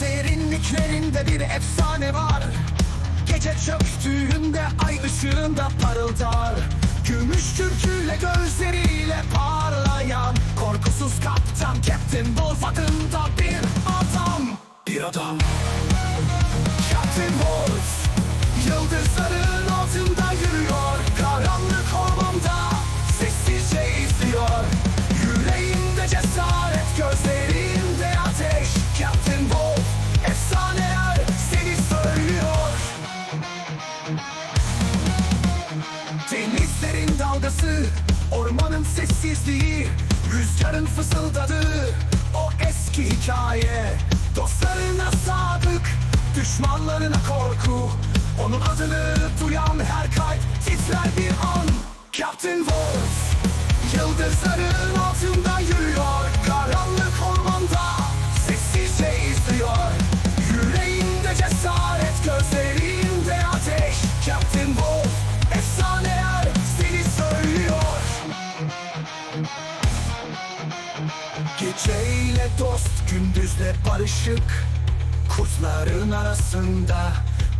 Derinliklerinde bir efsane var. Gece çöktüğünde ay ışığında parıldar. Gümüş kürküyle gözleriyle parlayan Korkusuz kaptan Captain Wolf adam Adam Captain Wolf Yıldızların altında yürüyor. Karanlık ormanda Sessizce izliyor. Yüreğinde cesaret Gözlerinde ateş. Captain Wolf Efsaneler seni söylüyor. Denizlerin dalgası Ormanın sessizliği Rüzgarın fısıldadığı O eski hikaye Dostlarına sadık Düşmanlarına korku. Onun adını duyan her Geceyle dost, gündüzle barışık. Kurtların arasında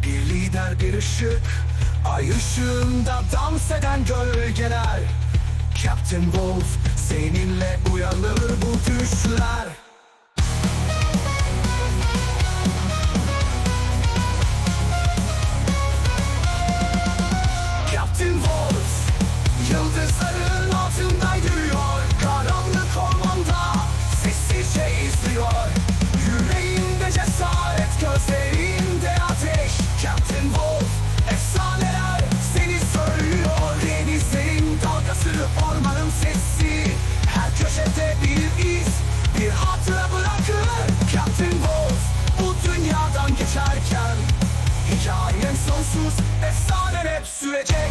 bir lider bir ışık. Ay ışığında dans eden gölgeler. Captain Wolf seninle uyanır bu düşler sonsuz Efsanen hep sürecek